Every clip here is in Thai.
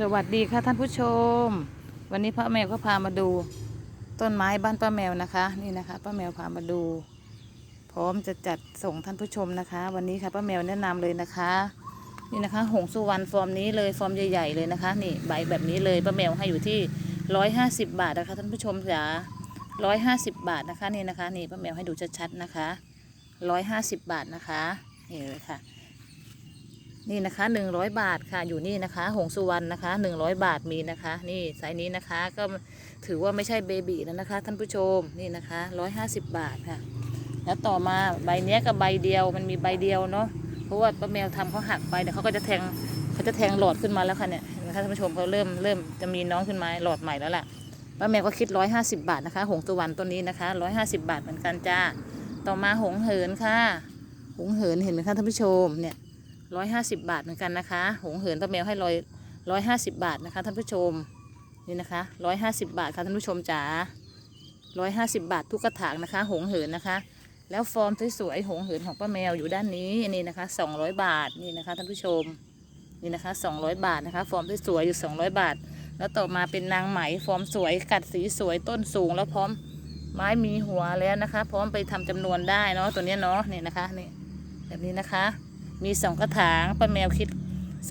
สวัสดีค่ะท่านผู้ชม วันนี้ป้าแมวก็พามาดู ต้นไม้บ้านป้าแมวนะคะ นี่นะคะป้าแมวพามาดู พร้อมจะจัดส่งท่านผู้ชมนะคะ วันนี้ค่ะป้าแมวแนะนำเลยนะคะ นี่นะคะ หงสุวรรณฟอร์มนี้เลยฟอร์มใหญ่ๆเลยนะคะ นี่ใบแบบนี้เลยป้าแมวให้อยู่ที่ร้อยห้าสิบบาทนะคะท่านผู้ชมจ๋าร้อยห้าสิบบาทนะคะนี่นะคะ นี่ป้าแมวให้ดูชัดๆนะคะร้อยห้าสิบบาทนะคะนี่เลยค่ะ นี่นะคะหนึ่งร้อยบาทค่ะอยู่นี่นะคะ หงสุวรรณนะคะหนึ่งร้อยบาทมีนะคะ นี่ไซส์นี้นะคะก็ถือว่าไม่ใช่เบบีแล้วนะคะ ท่านผู้ชมนี่นะคะร้อยห้าสิบบาทค่ะ แล้วต่อมาใบเนี้ยกับใบเดียวมันมีใบเดียวเนาะเพราะว่าป้าแมวทำเขาหักไปเดี๋ยวเขาก็จะแทงเขาจะแทงหลอดขึ้นมาแล้วค่ะเนี่ยนไหมคะท่านผู้ชมเขาเริ่มเริ่มจะมีน้องขึ้นมาหลอดใหม่แล้วล่ะป้าแมวก็คิดร้อยห้าสิบบาทนะคะ หงสุวรรณต้นนี้นะคะร้อยห้าสิบบาทเหมือนกันจ้าต่อมาหงเหินค่ะ หงเหินเห็นไหมคะท่านผู้ชมเนี่ย ร้อยห้าสิบบาทเหมือนกันนะคะ หงเหินป้าแมวให้ร้อยร้อยห้าสิบบาทนะคะท่านผู้ชม นี่นะคะร้อยห้าสิบบาทค่ะท่านผู้ชมจ๋าร้อยห้าสิบบาททุกกระถางนะคะ หงเหินนะคะ แล้วฟอร์มสวยๆหงเหินของป้าแมวอยู่ด้านนี้นี่นะคะสองร้อยบาทนี่นะคะท่านผู้ชมนี่นะคะสองร้อยบาทนะคะ ฟอร์มสวยๆอยู่สองร้อยบาท แล้วต่อมาเป็นนางไหมฟอร์มสวยกัดสีสวยต้นสูงแล้วพร้อมไม้มีหัวแล้วนะคะ พร้อมไปทำจำนวนได้เนาะตัวเนี้ยเนาะนี่นะคะนี่แบบนี้นะคะ มีสองกระถางป้าแมวคิด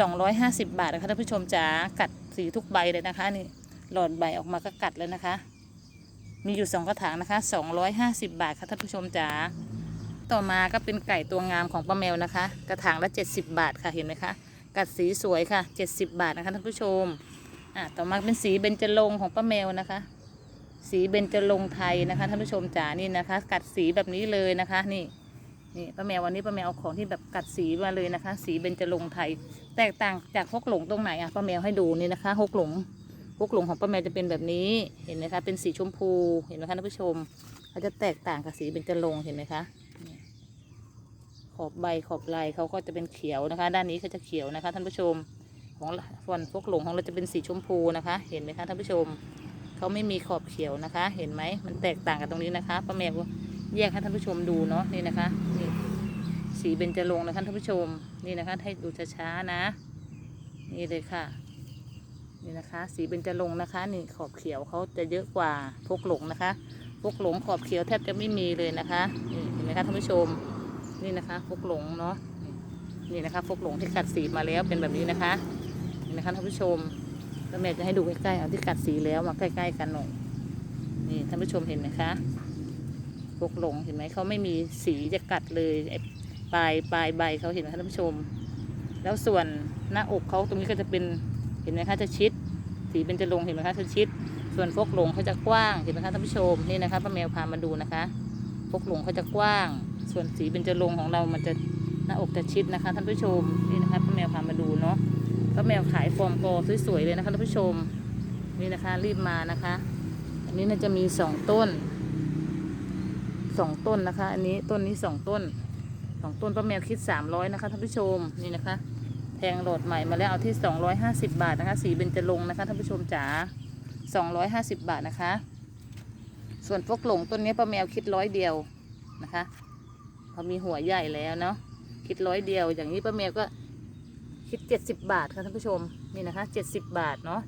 250 บาทนะคะท่านผู้ชมจ๋ากัดสีทุกใบเลยนะคะนี่หลอดใบออกมาก็กัดแล้วนะคะ มีอยู่สองกระถางนะคะ 250 บาทค่ะท่านผู้ชมจ๋าต่อมาก็เป็นไก่ตัวงามของป้าแมวนะคะ กระถางละ 70 บาทค่ะเห็นไหมคะกัดสีสวยค่ะ 70 บาทนะคะท่านผู้ชมอะต่อมาเป็นสีเบญจรงของป้าแมวนะคะ สีเบญจรงไทยนะคะท่านผู้ชมจ๋านี่นะคะ กัดสีแบบนี้เลยนะคะนี่ นี่ป้าแมววันนี้ป้าแมวเอาของที่แบบกัดสีมาเลยนะคะ สีเบญจรงไทย แตกต่างจากฮกหลงตรงไหนอะป้าแมวให้ดูนี่นะคะฮกหลงฮกหลงของป้าแมวจะเป็นแบบนี้เห็นไหมคะ เป็นสีชมพูเห็นไหมคะท่านผู้ชมเขาจะแตกต่างกับสีเบญจรงเห็นไหมคะขอบใบขอบลายเขาก็จะเป็นเขียวนะคะ ด้านนี้เขาจะเขียวนะคะท่านผู้ชมของส่วนฮกหลงของเราจะเป็นสีชมพูนะคะ เห็นไหมคะท่านผู้ชมเขาไม่มีขอบเขียวนะคะ เห็นไหมมันแตกต่างกันตรงนี้นะคะป้าแมว แยกให้ท่านผู้ชมดูเนาะนี่นะคะนี่สีเบญจรงค์นะคะท่านผู้ชมนี่นะคะให้ดูช้าๆนะ นี่เลยค่ะนี่นะคะ สีเบญจรงค์นะคะ นี่ขอบเขียวเขาจะเยอะกว่าพวกหลงนะคะพวกหลงขอบเขียวแทบจะไม่มีเลยนะคะนี่เห็นไหมคะท่านผู้ชมนี่นะคะพวกหลงเนาะนี่นะคะพวกหลงที่กัดสีมาแล้วเป็นแบบนี้นะคะนี่นะคะท่านผู้ชมแล้วแม่จะให้ดูใกล้ๆเอาที่กัดสีแล้วมาใกล้ ๆ กันหน่อยนี่ท่านผู้ชมเห็นไหมคะ พกหลงเห็นไหมเขาไม่มีสีจะกัดเลยปลายปลายใบเขาเห็นไหมคะท่านผู้ชม แล้วส่วนหน้าอกเขาตรงนี้ก็จะเป็นเห็นไหมคะจะชิด สีเป็นจะลงเห็นไหมคะจะชิด ส่วนพกหลงเขาจะกว้างเห็นไหมคะท่านผู้ชมนี่นะคะป้าแมวพามาดูนะคะพกหลงเขาจะกว้าง ส่วนสีเป็นจะลงของเรามันจะหน้าอกจะชิดนะคะท่านผู้ชมนี่นะคะป้าแมวพามาดูเนาะป้าแมวขายฟอร์มกอสวยๆเลยนะคะท่านผู้ชมนี่นะคะรีบมานะคะ อันนี้น่าจะมีสองต้น สองต้นนะคะ อันนี้ต้นนี้สองต้นสองต้นป้าแมวคิดสามร้อยนะคะท่านผู้ชมนี่นะคะแทงโหลดใหม่มาแล้วเอาที่สองร้อยห้าสิบาทนะคะ สีเบญจรงนะคะท่านผู้ชมจ๋าสองร้อยห้าสิบบาทนะคะ ส่วนพวกหลงต้นนี้ป้าแมวคิดร้อยเดียวนะคะพอมีหัวใหญ่แล้วเนาะคิดร้อยเดียว อย่างนี้ป้าแมวก็คิดเจ็ดสิบบาทค่ะท่านผู้ชมนี่นะคะเจ็ดสิบบาทเนาะ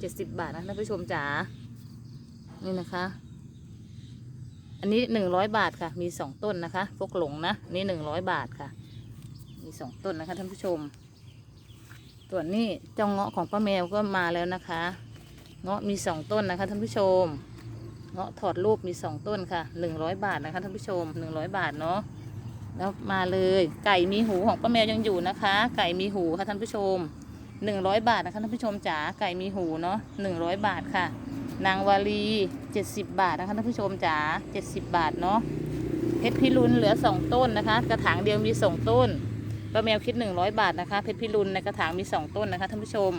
เจ็ดสิบบาทนะท่านผู้ชมจ๋านี่นะคะ อันนี้หนึ่งร้อยบาทค่ะ มีสองต้นนะคะพวกหลงนะนี่หนึ่งร้อยบาทค่ะ มีสองต้นนะคะท่านผู้ชม ส่วนนี้เจ้าเงาะของป้าแมวก็มาแล้วนะคะ เงาะมีสองต้นนะคะท่านผู้ชม เงาะถอดรูปมีสองต้นค่ะหนึ่งร้อยบาทนะคะท่านผู้ชมหนึ่งร้อยบาทเนาะแล้วมาเลยไก่มีหูของป้าแมวยังอยู่นะคะ ไก่มีหูค่ะท่านผู้ชมหนึ่งร้อยบาทนะคะท่านผู้ชมจ๋าไก่มีหูเนาะหนึ่งร้อยบาทค่ะ นางวาลี 70 บาทนะคะท่านผู้ชมจ๋า70 บาทเนาะเพชรพิรุณเหลือ 2 ต้นนะคะ กระถางเดียวมี 2 ต้นป้าแมวคิด 100 บาทนะคะ เพชรพิรุณในกระถางมี 2 ต้นนะคะท่านผู้ชม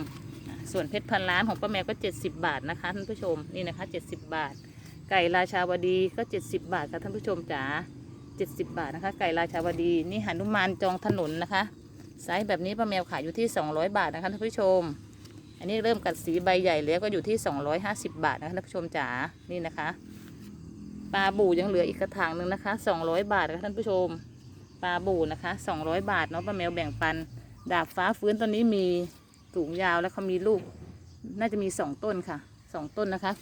ส่วนเพชรพันล้านของป้าแมวก็ 70 บาทนะคะท่านผู้ชมนี่นะคะ 70 บาท ไก่ราชาวดีก็ 70 บาทค่ะท่านผู้ชมจ๋า70 บาทนะคะ ไก่ราชาวดีนี่หนุมานจองถนนนะคะไซส์แบบนี้ป้าแมวขายอยู่ที่ 200 บาทนะคะท่านผู้ชม อันนี้เริ่มกัดสีใบใหญ่แล้วก็อยู่ที่ 250 บาทนะคะท่านผู้ชมจ๋านี่นะคะปลาบูยังเหลืออีกกระถางหนึ่งนะคะ 200 บาทนะคะท่านผู้ชมปลาบูนะคะ 200 บาทเนาะป้าแมวแบ่งปัน ดาบฟ้าฟื้นตอนนี้มีสูงยาวแล้วเขามีลูก น่าจะมีสองต้นค่ะสองต้นนะคะ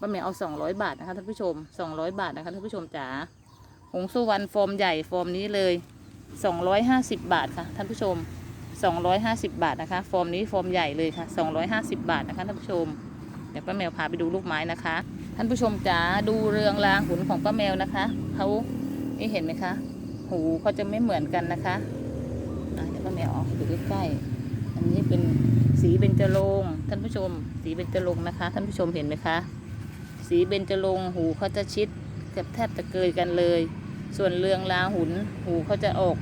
ป้าแมวเอาสองร้อยบาทนะคะท่านผู้ชมสองร้อยบาทนะคะท่านผู้ชมจ๋าหงสุวรรณฟอร์มใหญ่ฟอร์มนี้เลยสองร้อยห้าสิบบาทค่ะท่านผู้ชม สองร้อยห้าสิบบาทนะคะ ฟอร์มนี้ฟอร์มใหญ่เลยค่ะสองร้อยห้าสิบบาทนะคะท่านผู้ชม เดี๋ยวป้าแมวพาไปดูลูกไม้นะคะ ท่านผู้ชมจ๋าดูเรืองรางหุ่นของป้าแมวนะคะเขานี่เห็นไหมคะ หูเขาจะไม่เหมือนกันนะคะเดี๋ยวป้าแมวเอาให้ดูใกล้ๆอันนี้เป็นสีเบญจรงท่านผู้ชม สีเบญจรงนะคะ ท่านผู้ชมเห็นไหมคะ สีเบญจรงหูเขาจะชิดเกือบแทบจะเกยกันเลย ส่วนเรืองรางหุนหูเขาจะออก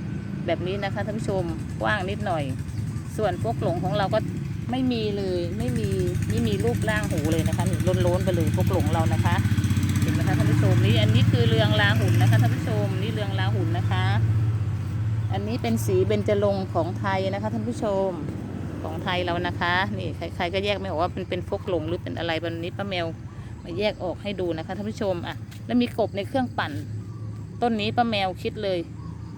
แบบนี้นะคะท่านผู้ชมกว้างนิดหน่อย ส่วนพวกหลงของเราก็ไม่มีเลยไม่มีไม่มีรูปร่างหูเลยนะคะนี่ล้นๆไปเลยพวกหลงเรานะคะ เห็นไหมคะท่านผู้ชมนี่อันนี้คือเรืองราหุนนะคะท่านผู้ชมนี่เรืองราหุนนะคะ อันนี้เป็นสีเบญจรงของไทยนะคะท่านผู้ชมของไทยเรานะคะนี่ใครๆก็แยกไม่ออกว่าเป็นเป็นฟกหลงหรือเป็นอะไรวันนี้ป้าแมวมาแยกออกให้ดูนะคะท่านผู้ชมอะแล้วมีกบในเครื่องปั่น ต้นนี้ป้าแมวคิดเลย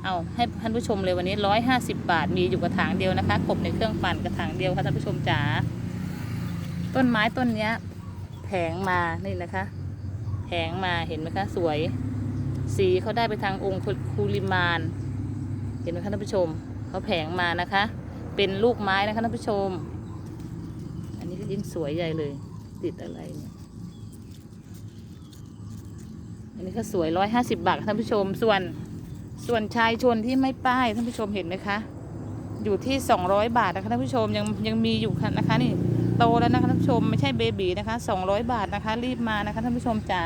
เอาให้ท่านผู้ชมเลยวันนี้ร้อยห้าสิบบาทมีอยู่กระถางเดียวนะคะกบในเครื่องปั่นกระถางเดียวค่ะท่านผู้ชมจ๋าต้นไม้ต้นเนี้ยแผงมานี่นะคะแผงมาเห็นไหมคะสวย สีเขาได้ไปทางองค์คูลิมาน เห็นไหมคะท่านผู้ชมเขาแผงมานะคะ เป็นลูกไม้นะคะท่านผู้ชม อันนี้ก็ยิ่งสวยใหญ่เลย ติดอะไรเนี่ยอันนี้ก็สวยร้อยห้าสิบบาทท่านผู้ชมส่วน ส่วนชายชนที่ไม่ป้ายท่านผู้ชมเห็นไหมคะ อยู่ที่สองร้อยบาทนะคะท่านผู้ชมยังยังมีอยู่ค่ะนะคะนี่โตแล้วนะคะท่านผู้ชมไม่ใช่เบบีนะคะสองร้อยบาทนะคะ รีบมานะคะท่านผู้ชมจ๋า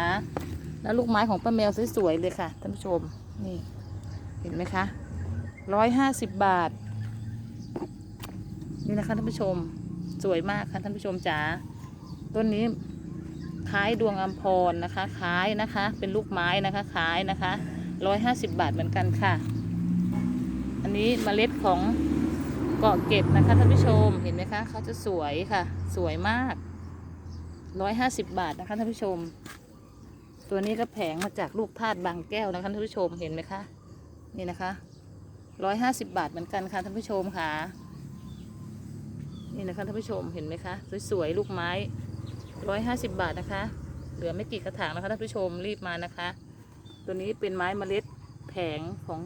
แล้วลูกไม้ของป้าแมวสวยๆเลยค่ะท่านผู้ชมนี่เห็นไหมคะร้อยห้าสิบบาท นี่นะคะท่านผู้ชมสวยมากค่ะท่านผู้ชมจ๋าต้นนี้คล้ายดวงอัมพรนะคะคล้ายนะคะ เป็นลูกไม้นะคะคล้ายนะคะ ร้อยห้าสิบบาทเหมือนกันค่ะ อันนี้เมล็ดของเกาะเก็ดนะคะท่านผู้ชมเห็นไหมคะเขาจะสวยค่ะ สวยมากร้อยห้าสิบบาทนะคะท่านผู้ชม ตัวนี้ก็แผงมาจากลูกธาตุบางแก้วนะคะท่านผู้ชมเห็นไหมคะนี่นะคะร้อยห้าสิบบาทเหมือนกันค่ะท่านผู้ชมค่ะ นี่นะคะท่านผู้ชมเห็นไหมคะ สวยๆ ลูกไม้ร้อยห้าสิบบาทนะคะ เหลือไม่กี่กระถางนะคะท่านผู้ชมรีบมานะคะ ตัวนี้เป็นไม้เมล็ดแผงของ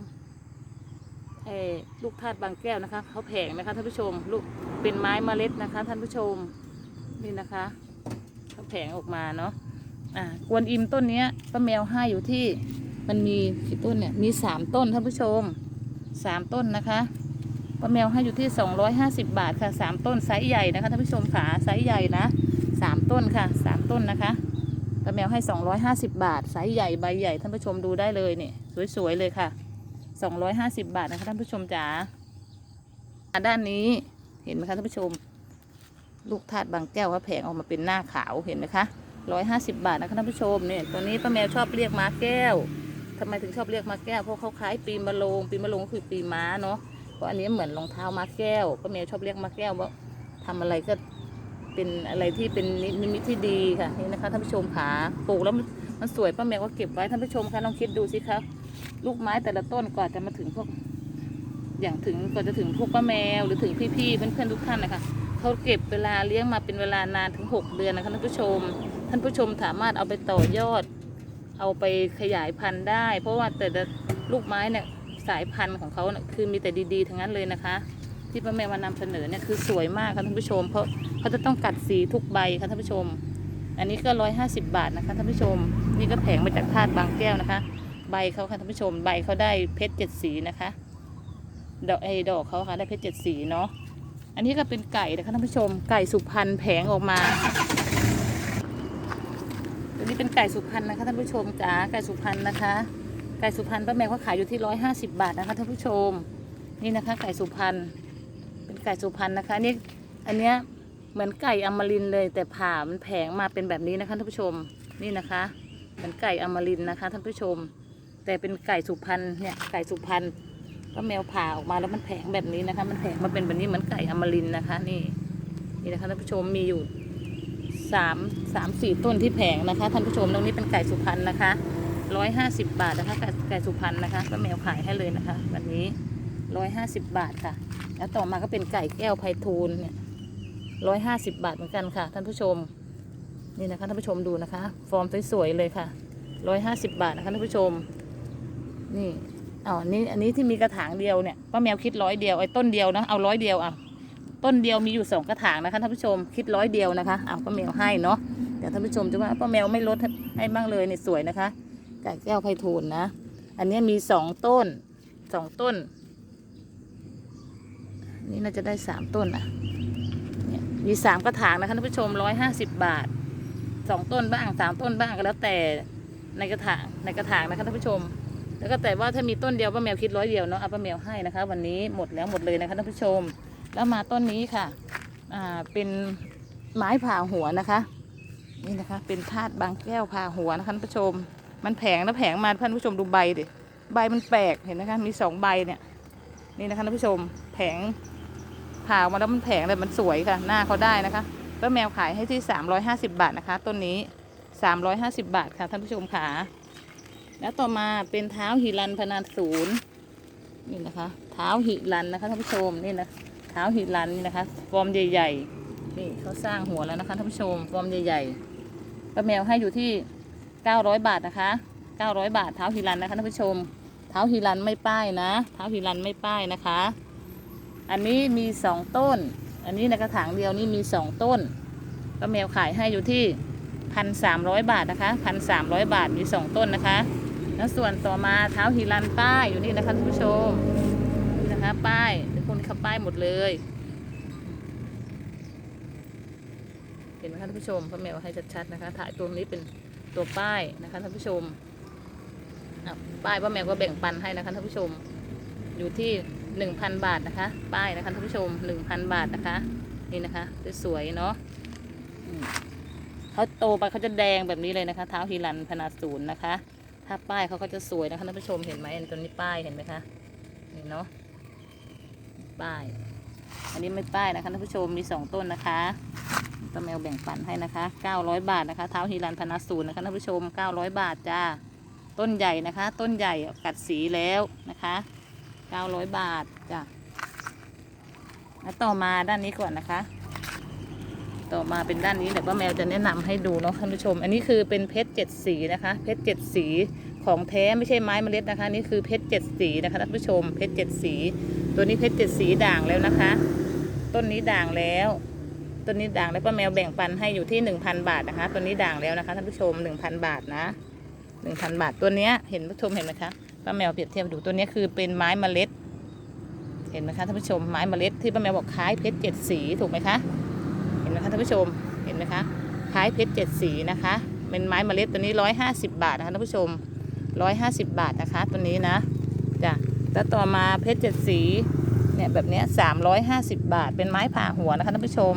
เอ่อลูกธาตุบางแก้วนะคะเขาแผงนะคะท่านผู้ชม ลูกเป็นไม้เมล็ดนะคะ ท่านผู้ชมนี่นะคะเขาแผงออกมาเนาะอ่ากวนอิมต้นเนี้ยป้าแมวให้อยู่ที่มันมีกี่ต้นเนี่ยมีสามต้นท่านผู้ชมสามต้นนะคะป้าแมวให้อยู่ที่สองร้อยห้าสิบบาทค่ะสามต้นไซส์ใหญ่นะคะท่านผู้ชมขาไซส์ใหญ่นะสามต้นค่ะสามต้นนะคะ ป้าแมวให้สองร้อยห้าสิบบาทไซส์ใหญ่ใบใหญ่ท่านผู้ชมดูได้เลยเนี่ยสวยๆเลยค่ะสองร้อยห้าสิบบาทนะคะท่านผู้ชมจ๋าด้านนี้เห็นไหมคะท่านผู้ชม ลูกธาตุบางแก้วเขาแผงออกมาเป็นหน้าขาวเห็นไหมคะร้อยห้าสิบบาทนะคะท่านผู้ชมเนี่ยตัวนี้ป้าแมวชอบเรียกม้าแก้วทำไมถึงชอบเรียกม้าแก้วเพราะเขาคล้ายปีมะโรงปีมะโรงก็คือปีม้าเนาะเพราะอันนี้เหมือนรองเท้าม้าแก้วป้าแมวชอบเรียกม้าแก้วว่าทำอะไรก็ เป็นอะไรที่เป็นนิมิตที่ดีค่ะนี่นะคะท่านผู้ชมขาปลูกแล้วมันมันสวยป้าแมวก็เก็บไว้ท่านผู้ชมคะลองคิดดูสิคะลูกไม้แต่ละต้นกว่าจะมาถึงพวก อย่างถึงกว่าจะถึงพวกป้าแมวหรือถึงพี่ๆเพื่อนๆทุกท่านนะคะเขาเก็บเวลาเลี้ยงมาเป็นเวลานานถึง 6 เดือนนะคะท่านผู้ชม ท่านผู้ชมสามารถเอาไปต่อยอด เอาไปขยายพันธุ์ได้ เพราะว่าแต่ละลูกไม้เนี่ยสายพันธุ์ของเขาเนี่ยคือมีแต่ดีๆทั้งนั้นเลยนะคะ ที่ป้าแมวมานำเสนอเนี่ยคือสวยมากค่ะท่านผู้ชม เพราะเขาจะต้องกัดสีทุกใบค่ะท่านผู้ชม อันนี้ก็ร้อยห้าสิบบาทนะคะท่านผู้ชม นี่ก็แผงมาจากธาตุบางแก้วนะคะ ใบเขาค่ะท่านผู้ชม ใบเขาได้เพชรเจ็ดสีนะคะดอกไอ้ดอกเขาค่ะได้เพชรเจ็ดสีเนาะอันนี้ก็เป็นไก่นะคะท่านผู้ชม ไก่สุพรรณแผงออกมาตัวนี้เป็นไก่สุพรรณนะคะท่านผู้ชมจ๋าไก่สุพรรณนะคะ ไก่สุพรรณป้าแมวเขาขายอยู่ที่ร้อยห้าสิบบาทนะคะท่านผู้ชม นี่นะคะไก่สุพรรณ ไก่สุพรรณนะคะนี่อันเนี้ยเหมือนไก่อมรินเลย แต่ผ่ามันแผงมาเป็นแบบนี้นะคะท่านผู้ชมนี่นะคะเหมือนไก่อมรินนะคะท่านผู้ชม แต่เป็นไก่สุพรรณเนี่ยไก่สุพรรณก็แมวผ่าออกมาแล้วมันแผงแบบนี้นะคะ มันแผงมาเป็นแบบนี้เหมือนไก่อมรินนะคะ นี่นี่นะคะท่านผู้ชมมีอยู่สามสามสี่ต้นที่แผงนะคะท่านผู้ชมตรงนี้เป็นไก่สุพรรณนะคะร้อยห้าสิบบาทนะคะไก่ไก่สุพรรณนะคะก็แมวขายให้เลยนะคะ วันนี้ ร้อยห้าสิบบาทค่ะ แล้วต่อมาก็เป็นไก่แก้วไพฑูรย์เนี่ยร้อยห้าสิบบาทเหมือนกันค่ะ ท่านผู้ชม นี่นะคะท่านผู้ชมดูนะคะ ฟอร์มสวยๆเลยค่ะร้อยห้าสิบบาทนะคะท่านผู้ชม นี่อ๋อนนี้อันนี้ที่มีกระถางเดียวเนี่ยป้าแมวคิดร้อยเดียวไอ้ต้นเดียวนะเอาร้อยเดียวอะต้นเดียวมีอยู่สองกระถางนะคะท่านผู้ชมคิดร้อยเดียวนะคะเอาป้าแมวให้เนาะเดี๋ยวท่านผู้ชมจะว่าป้าแมวไม่ลดให้บ้างเลยเนี่ยสวยนะคะไก่แก้วไพฑูรย์นะ อันนี้มีสองต้นสองต้น นี่น่าจะได้สามต้นอะเนี่ยมีสามกระถางนะคะท่านผู้ชมร้อยห้าสิบบาทสองต้นบ้างสามต้นบ้างก็แล้วแต่ในกระถางในกระถางนะคะท่านผู้ชม แล้วก็แต่ว่าถ้ามีต้นเดียวป้าแมวคิดร้อยเดียวเนาะเอาป้าแมวให้นะคะ วันนี้หมดแล้วหมดเลยนะคะท่านผู้ชม แล้วมาต้นนี้ค่ะอ่าเป็นไม้ผ่าหัวนะคะ นี่นะคะ เป็นธาตุบางแก้วผ่าหัวนะคะท่านผู้ชม มันแผงแล้วแผงมาท่านผู้ชมดูใบดิใบมันแปลกเห็นนะคะมีสองใบเนี่ยนี่นะคะท่านผู้ชมแผง ผ่าออกมาแล้วมันแผงเลยมันสวยค่ะ หน้าเขาได้นะคะป้าแมวขายให้ที่ 350 บาทนะคะ ต้นนี้ 350 บาทค่ะท่านผู้ชมขาแล้วต่อมาเป็นเท้าหิรันพนาศูนย์นี่นะคะ เท้าหิรันนะคะท่านผู้ชมนี่นะเท้าหิรันนี่นะคะฟอร์มใหญ่ ๆ นี่เขาสร้างหัวแล้วนะคะท่านผู้ชมฟอร์มใหญ่ๆป้าแมวให้อยู่ที่ 900 บาทนะคะ 900 บาทเท้าหิรันนะคะท่านผู้ชม เท้าหิรันไม่ป้ายนะ เท้าหิรันไม่ป้ายนะคะ อันนี้มีสองต้น อันนี้ในกระถางเดียวนี่มีสองต้นป้าแมวขายให้อยู่ที่พันสามร้อยบาทนะคะพันสามร้อยบาทมีสองต้นนะคะ แล้วส่วนต่อมาเท้าหิรันป้ายอยู่นี่นะคะท่านผู้ชมนี่นะคะป้ายทุกคนเขาป้ายหมดเลย เห็นไหมคะท่านผู้ชมป้าแมวให้ชัดๆนะคะ ถ่ายตัวนี้เป็นตัวป้ายนะคะท่านผู้ชมป้ายป้าแมวก็แบ่งปันให้นะคะท่านผู้ชม อยู่ที่ หนึ่งพันบาทนะคะ ป้ายนะคะท่านผู้ชมหนึ่งพันบาทนะคะ นี่นะคะสวยๆเนาะเขาโตไปเขาจะแดงแบบนี้เลยนะคะ เท้าฮิรันพนาศูนย์นะคะ ถ้าป้ายเขาก็จะสวยนะคะท่านผู้ชมเห็นไหมอันตัวนี้ป้ายเห็นไหมคะนี่เนาะป้าย อันนี้ไม่ป้ายนะคะท่านผู้ชมมีสองต้นนะคะป้าแมวแบ่งปันให้นะคะ900 บาทนะคะเท้าฮิรันพนาศูนย์นะคะท่านผู้ชม 900 บาทจ้าต้นใหญ่นะคะ ต้นใหญ่กัดสีแล้วนะคะ 900บาทจ้ะแล้วต่อมาด้านนี้ก่อนนะคะ ต่อมาเป็นด้านนี้เดี๋ยวป้าแมวจะแนะนำให้ดูเนาะท่านผู้ชม อันนี้คือเป็นเพชรเจ็ดสีนะคะ เพชรเจ็ดสีของแท้ไม่ใช่ไม้เมล็ดนะคะ นี่คือเพชรเจ็ดสีนะคะท่านผู้ชม เพชรเจ็ดสี ตัวนี้เพชรเจ็ดสีด่างแล้วนะคะ ต้นนี้ด่างแล้วต้นนี้ด่างแล้วป้าแมวแบ่งปันให้อยู่ที่หนึ่งพันบาทนะคะต้นนี้ด่างแล้วนะคะท่านผู้ชมหนึ่งพันบาทนะหนึ่งพันบาทตัวเนี้ยเห็นผู้ชมเห็นไหมคะ ป้าแมวเปรียบเทียบดูตัวนี้คือเป็นไม้เมล็ด เห็นไหมคะท่านผู้ชมไม้เมล็ดที่ป้าแมวบอกคล้ายเพชรเจ็ดสีถูกไหมคะเห็นไหมคะท่านผู้ชมเห็นไหมคะคล้ายเพชรเจ็ดสีนะคะเป็นไม้เมล็ดตัวนี้ร้อยห้าสิบบาทนะคะท่านผู้ชมร้อยห้าสิบบาทนะคะตัวนี้นะจ้ะแล้วต่อมาเพชรเจ็ดสีเนี่ยแบบนี้สามร้อยห้าสิบบาท เป็นไม้ผ่าหัวนะคะท่านผู้ชม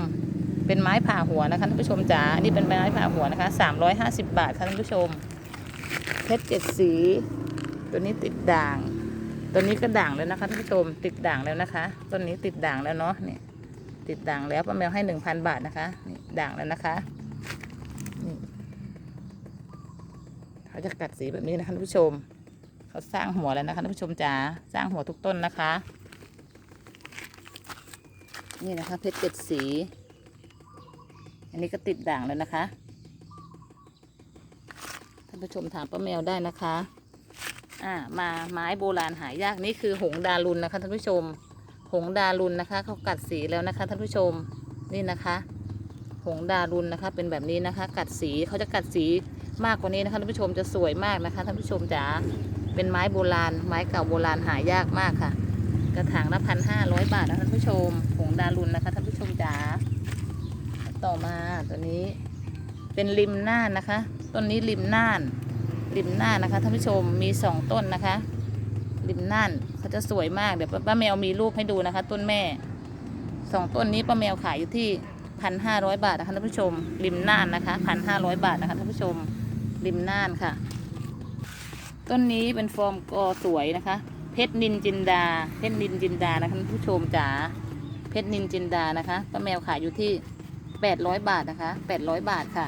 เป็นไม้ผ่าหัวนะคะท่านผู้ชมจ๋านนี้เป็นไม้ผ่าหัวนะคะสามร้อยห้าสิบบาทค่ะท่านผู้ชมเพชรเจ็ดสี ตัวนี้ติดด่าง ตัวนี้ก็ด่างแล้วนะคะท่านผู้ชมติดด่างแล้วนะคะ ต้นนี้ติดด่างแล้วเนาะเนี่ยติดด่างแล้วป้าแมวให้หนึ่งพันบาทนะคะนี่ด่างแล้วนะคะนี่เขาจะกัดสีแบบนี้นะคะท่านผู้ชม เขาสร้างหัวแล้วนะคะท่านผู้ชมจ๋าสร้างหัวทุกต้นนะคะ นี่นะคะเพชรเจ็ดสี อันนี้ก็ติดด่างแล้วนะคะท่านผู้ชมถามป้าแมวได้นะคะ อ่ามาไม้โบราณหายากนี่คือหงดารุนนะคะท่านผู้ชม หงดารุนนะคะเขากัดสีแล้วนะคะท่านผู้ชมนี่นะคะ หงดารุนนะคะเป็นแบบนี้นะคะ กัดสีเขาจะกัดสีมากกว่านี้นะคะท่านผู้ชมจะสวยมากนะคะท่านผู้ชมจ๋าเป็นไม้โบราณ ไม้เก่าโบราณหายากมากค่ะ กระถางละพันห้าร้อยบาทนะท่านผู้ชม หงดารุนนะคะท่านผู้ชมจ๋าต่อมาตัวนี้เป็นริมน่านนะคะ ต้นนี้ริมน่าน ริมน่านนะคะท่านผู้ชมมีสองต้นนะคะ ริมน่านเขาจะสวยมากเดี๋ยวป้าแมวมีรูปให้ดูนะคะ ต้นแม่สองต้นนี้ป้าแมวขายอยู่ที่พันห้าร้อยบาทนะคะท่านผู้ชม ริมน่านนะคะพันห้าร้อยบาทนะคะท่านผู้ชมริมน่านค่ะ ต้นนี้เป็นฟอร์มกอสวยนะคะ เพชรนินจินดา เพชรนินจินดานะคะท่านผู้ชมจ๋าเพชรนินจินดานะคะป้าแมวขายอยู่ที่แปดร้อยบาทนะคะแปดร้อยบาทค่ะ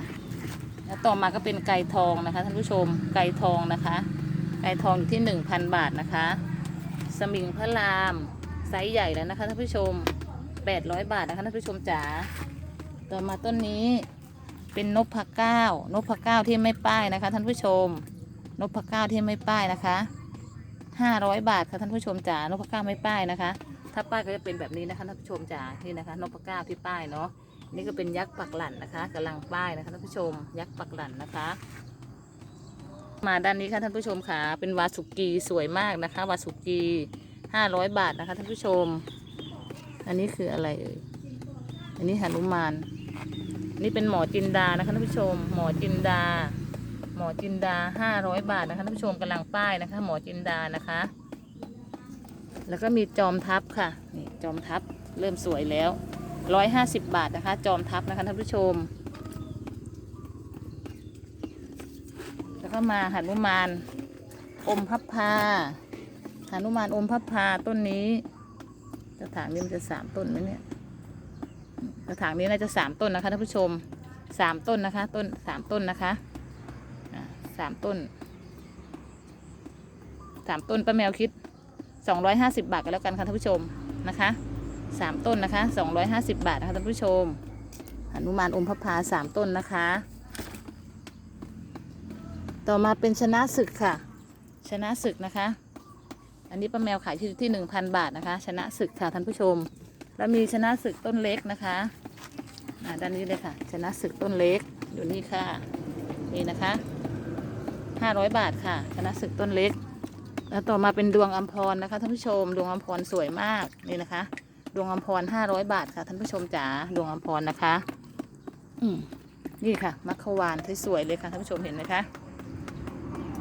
แล้วต่อมาก็เป็นไก่ทองนะคะท่านผู้ชมไก่ทองนะคะ ไก่ทองอยู่ที่หนึ่งพันบาทนะคะ สมิงพระรามไซส์ใหญ่แล้วนะคะท่านผู้ชมแปดร้อยบาทนะคะท่านผู้ชมจ๋าต่อมาต้นนี้เป็นนพพะเก้านพพะเก้าที่ไม่ป้ายนะคะ ท่านผู้ชมนพพะเก้าที่ไม่ป้ายนะคะห้าร้อยบาทค่ะท่านผู้ชมจ๋านพพะเก้าไม่ป้ายนะคะ ถ้าป้ายก็จะเป็นแบบนี้นะคะท่านผู้ชมจ๋านี่นะคะนพพะเก้าที่ป้ายเนาะ นี่ก็เป็นยักษ์ปักหลั่นนะคะกำลังป้ายนะคะท่านผู้ชม ยักษ์ปักหลั่นนะคะ มาด้านนี้ค่ะท่านผู้ชมค่ะ เป็นวาสุกีสวยมากนะคะ วาสุกีห้าร้อยบาทนะคะท่านผู้ชม อันนี้คืออะไรเอ่ย อันนี้หนุมานนนี่เป็นหมอจินดานะคะท่านผู้ชม หมอจินดา หมอจินดาห้าร้อยบาทนะคะท่านผู้ชมกำลังป้ายนะคะ หมอจินดานะคะ แล้วก็มีจอมทัพค่ะ นี่จอมทัพเริ่มสวยแล้ว ร้อยห้าสิบบาทนะคะ จอมทัพนะคะท่านผู้ชม แล้วก็มาหนุมานอมพับพาหนุมานอมพับพาต้นนี้ กระถางนี้มันจะสามต้นไหมเนี่ย กระถางนี้น่าจะสามต้นนะคะท่านผู้ชมสามต้นนะคะ ต้นสามต้นนะคะอะสามต้นสามต้นป้าแมวคิดสองร้อยห้าสิบบาทกันแล้วกันค่ะท่านผู้ชมนะคะ สามต้นนะคะสองร้อยห้าสิบบาทนะคะท่านผู้ชมหนุมานอมพับพาสามต้นนะคะ ต่อมาเป็นชนะศึกค่ะ ชนะศึกนะคะ อันนี้ป้าแมวขายที่ที่หนึ่งพันบาทนะคะ ชนะศึกค่ะท่านผู้ชม แล้วมีชนะศึกต้นเล็กนะคะด้านนี้เลยค่ะ ชนะศึกต้นเล็กอยู่นี่ค่ะนี่นะคะห้าร้อยบาทค่ะ ชนะศึกต้นเล็ก แล้วต่อมาเป็นดวงอัมพรนะคะท่านผู้ชม ดวงอัมพรสวยมากนี่นะคะ ดวงอัมพรห้าร้อยบาทค่ะท่านผู้ชมจ๋าดวงอัมพรนะคะ อืมนี่ค่ะมัคควานสวยๆเลยค่ะท่านผู้ชมเห็นไหมคะ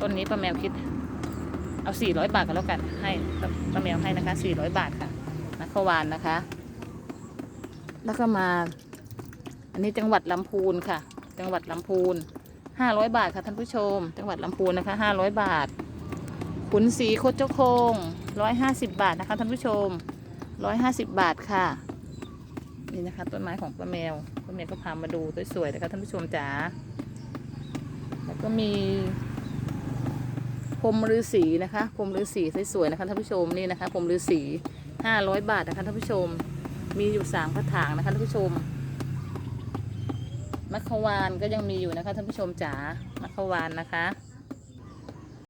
ต้นนี้ป้าแมวคิด เอา400บาทกันแล้วกันให้ป้าแมวให้นะคะ400บาทค่ะนักวานนะคะ แล้วก็มา อันนี้จังหวัดลำพูนค่ะ จังหวัดลำพูน500บาทค่ะท่านผู้ชม จังหวัดลำพูนนะคะ500บาทขุนศรีโคดเจ้าโคง150บาทนะคะท่านผู้ชม 150บาทค่ะ นี่นะคะต้นไม้ของป้าแมวป้าแมวก็พามาดูสวยๆนะคะท่านผู้ชมจ๋าแล้วก็มีพรมฤาษีนะคะพรมฤาษีสวยๆนะคะท่านผู้ชมนี่นะคะพรมฤาษีห้าร้อยบาทนะคะท่านผู้ชม มีอยู่สามกระถางนะคะท่านผู้ชมมัคควานก็ยังมีอยู่นะคะท่านผู้ชมจ๋ามัคควานนะคะ